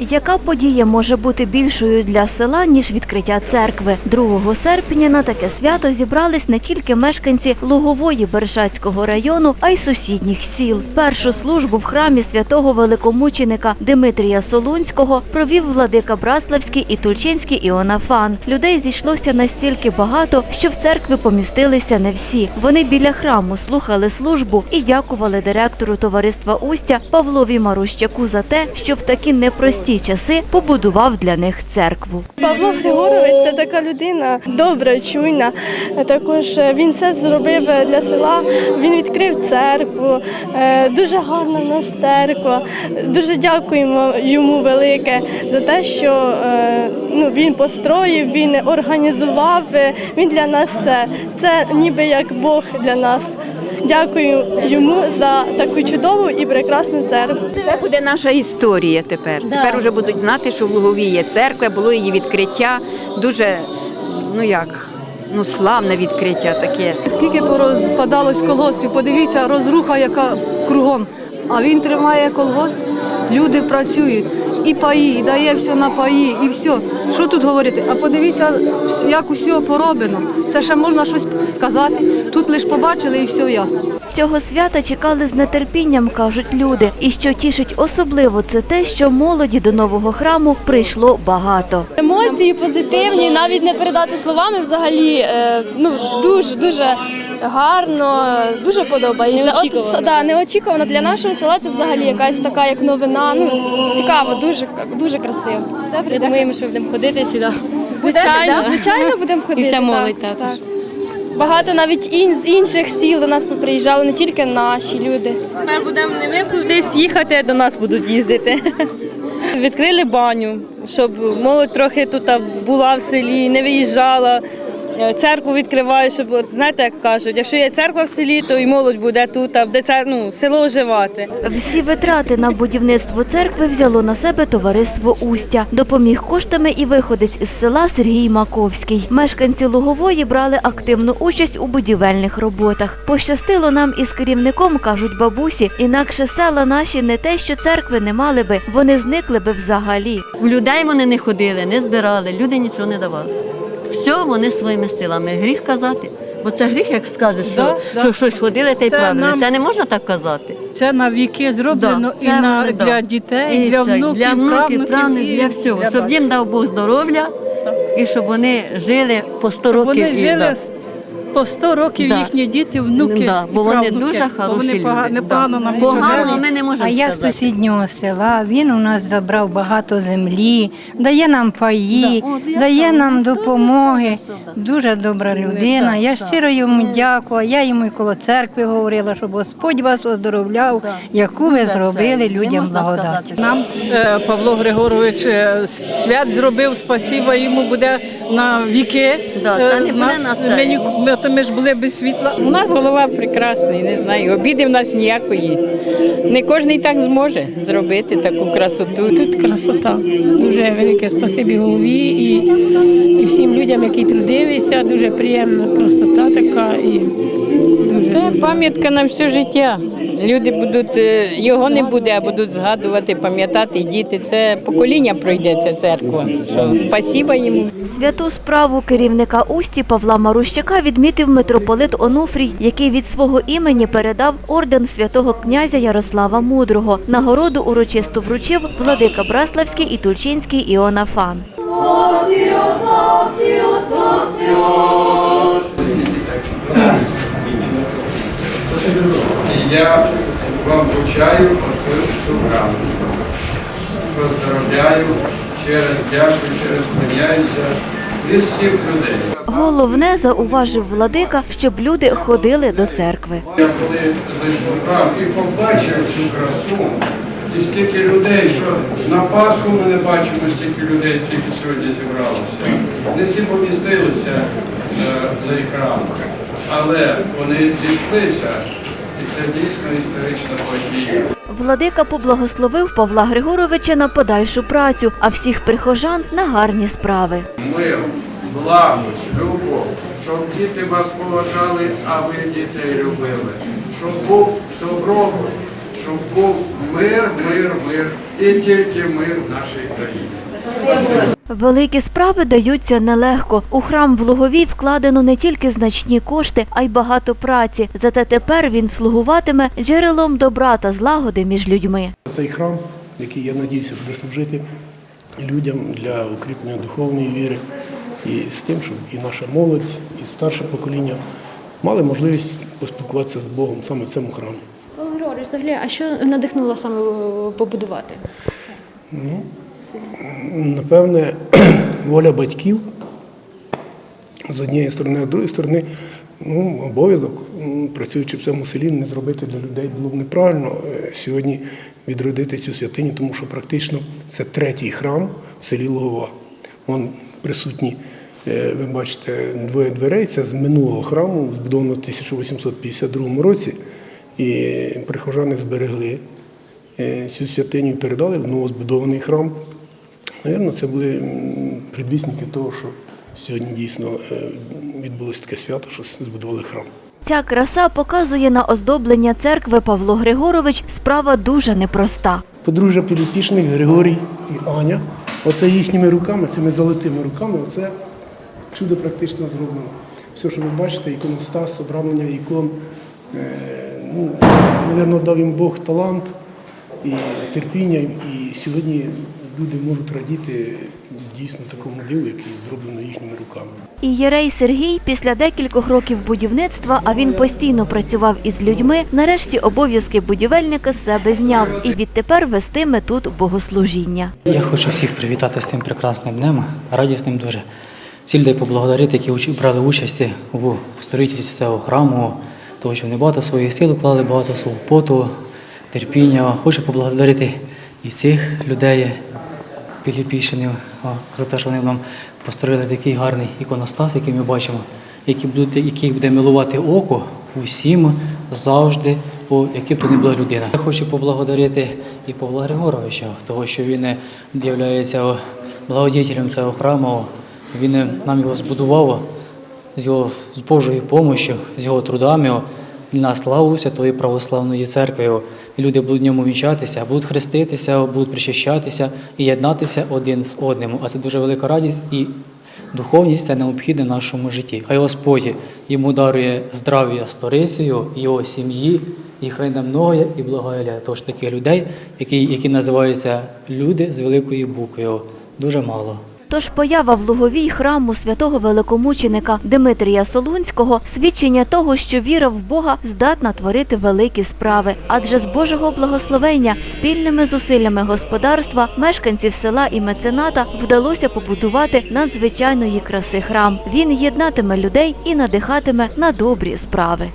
Яка подія може бути більшою для села, ніж відкриття церкви? 2 серпня на таке свято зібрались не тільки мешканці Лугової Бершацького району, а й сусідніх сіл. Першу службу в храмі святого великомученика Димитрія Солунського провів владика Браславський і Тульчинський Іонафан. Людей зійшлося настільки багато, що в церкві помістилися не всі. Вони біля храму слухали службу і дякували директору товариства Устя Павлові Марущаку за те, що в такі непрості часи побудував для них церкву. Павло Григорович це така людина добра, чуйна. Також е, він все зробив для села. Він відкрив церкву. Е, Дуже гарна в нас церква. Дуже дякуємо йому велике за те, що е, ну, він построїв, він організував. Е, Він для нас це, це ніби як Бог для нас. Дякую йому за таку чудову і прекрасну церкву. Це буде наша історія тепер. Тепер вже будуть знати, що в Лугові є церква, було її відкриття. Дуже, ну як, ну славне відкриття таке. Скільки порозпадалось колгоспів, подивіться, розруха, яка кругом. А він тримає колгосп, люди працюють. І паї, і дає все на паї, і все. Що тут говорити? А подивіться, як усе пороблено. Це ще можна щось сказати. Тут лише побачили і все ясно. Цього свята чекали з нетерпінням, кажуть люди. І що тішить особливо, це те, що молоді до нового храму прийшло багато. Емоції позитивні, навіть не передати словами взагалі. е, Ну дуже дуже гарно, дуже подобається. От да, неочікувано для нашого села. Це взагалі якась така як новина. Ну цікаво, дуже дуже красиво. Добре, Думаємо, що будемо ходити сюди. звичайно, звичайно, будемо ходити. І вся так, молодь також. так. Багато навіть ін, з інших сіл до нас поприїжджали, не тільки наші люди. Тепер будемо не ми десь їхати, до нас будуть їздити. Відкрили баню, щоб молодь трохи тут була в селі, не виїжджала. Е, Церкву відкривають, щоб от, знаєте, як кажуть, якщо є церква в селі, то і молодь буде тут, а буде це ну, село оживати. Всі витрати на будівництво церкви взяло на себе товариство Устя. Допоміг коштами і виходець із села Сергій Маковський. Мешканці Лугової брали активну участь у будівельних роботах. Пощастило нам із керівником, кажуть бабусі, інакше села наші не те, що церкви не мали би, вони зникли би взагалі. В людей вони не ходили, не збирали, люди нічого не давали. Все вони своїми силами. Гріх казати. Бо це гріх, як скажеш, що, Да, да. щось ходили, та й правильно. нам- Це не можна так казати. Це на віки зроблено Да, і це на, да. для дітей, і для внуків, для внуків, правнуків, для всього. для щоб їм дав Бог здоров'я і щоб вони жили по 100 років. Вони і, жили да. По 100 років Да. їхні діти, внуки. Да, і бо вони правнуки. дуже Бо хороші вони пога- люди. непогано да. нам Погано ми не можемо А я з сказати. сусіднього села. Він у нас забрав багато землі, дає нам паї, Да, от я дає сам. нам Дуже допомоги. Дуже добра людина. Я щиро йому дякую. Я йому і коло церкви говорила, щоб Господь вас оздоровляв, яку ви зробили людям благодать. Нам е, Павло Григорович е, свят зробив, спасіба йому буде на віки. Да, Е, не буде нас- на це. ми, ні- ми, то ми ж були без світла. У нас голова прекрасний, не знаю. Обіди в нас ніякої. Не кожен так зможе зробити таку красоту. Тут красота. Дуже велике спасибі голові і, і всім людям, які трудилися. Дуже приємна красота така і дуже. Це дуже. пам'ятка на все життя. Люди будуть, е, його не буде, а будуть згадувати, пам'ятати діти. Це покоління пройде ця церква. Що спасіба йому. Святу справу керівника Усті Павла Марущака відмітив митрополит Онуфрій, який від свого імені передав орден святого князя Ярослава Мудрого. Нагороду урочисто вручив владика Браславський і Тульчинський Іонафан. І я вам вручаю оцю програму. Поздравляю, ще раз дякую, ще раз склоняюся від всіх людей. Головне зауважив владика, щоб люди ходили до церкви. Я коли зайшов храм і побачив цю красу, і стільки людей, що на Пасху ми не бачимо стільки людей, скільки сьогодні зібралося. Не всі помістилися е, в цей храм, але вони зійшлися, і це дійсно історична подія. Владика поблагословив Павла Григоровича на подальшу працю, а всіх прихожан на гарні справи. мир, благость, любов, щоб діти вас поважали, а ви дітей любили, щоб був добробут, щоб був мир, мир, мир і тільки мир в нашій країні. Великі справи даються нелегко. У храм в Луговій вкладено не тільки значні кошти, а й багато праці. Зате тепер він слугуватиме джерелом добра та злагоди між людьми. Цей храм, який я надіюся буде служити людям для укріплення духовної віри, і з тим, щоб і наша молодь, і старше покоління мали можливість поспілкуватися з Богом саме в цьому храмі. Григорович, взагалі, а що надихнуло саме е, побудувати? Ну, напевне, воля батьків з однієї сторони, а з другої сторони, ну, обов'язок, працюючи в цьому селі, не зробити для людей було б неправильно е, сьогодні відродити цю святиню, тому що практично це третій храм в селі Логова. Вон присутні, е, ви бачите, двоє дверей. Це з минулого храму, збудовано в 1852 році. І прихожани зберегли е, цю святиню і передали в новозбудований храм. Навірно, це були предвісники того, що сьогодні дійсно е, відбулося таке свято, що збудували храм. Ця краса показує на оздоблення церкви Павло Григорович. Справа дуже непроста. Подружжя Піліпішних Григорій і Аня. Оце їхніми руками, цими золотими руками, оце чудо практично зроблено. Все, що ви бачите, іконостас, обрамлення ікон. Е, ну, Навірно, дав їм Бог талант і терпіння, і сьогодні люди можуть радіти дійсно такому диву, який зроблено їхніми руками. І Єрей Сергій після декількох років будівництва, а він постійно працював із людьми, нарешті обов'язки будівельника з себе зняв і відтепер вестиме тут богослужіння. Я хочу всіх привітати з цим прекрасним днем, радісним дуже. Всі людей поблагодарити, які брали участь у строїтельстві цього храму, тому що вони багато своїх сил вклали, багато свого поту, терпіння. Хочу поблагодарити і цих людей, Піліпішинів, за те, що вони нам построїли такий гарний іконостас, який ми бачимо, який буде, який буде милувати око усім завжди, яким б то не була людина. Я хочу поблагодарити і Павла Григоровича, того, що він є благодетелем цього храму. Він е, нам його збудував з його з Божою допомогою, з його трудами на славу Святої Православної Церкви. Люди будуть в ньому вінчатися, будуть хреститися, будуть причащатися і єднатися один з одним. А це дуже велика радість і духовність це необхідне в нашому житті. Хай Господь йому дарує здрав'я сторицею, його сім'ї, і хай нам і благоє. Тож таких людей, які, які називаються люди з великої букви. Дуже мало. Тож поява в Луговій храму святого великомученика Димитрія Солунського свідчення того, що віра в Бога здатна творити великі справи. Адже з Божого благословення спільними зусиллями господарства мешканців села і мецената вдалося побудувати надзвичайної краси храм. Він єднатиме людей і надихатиме на добрі справи.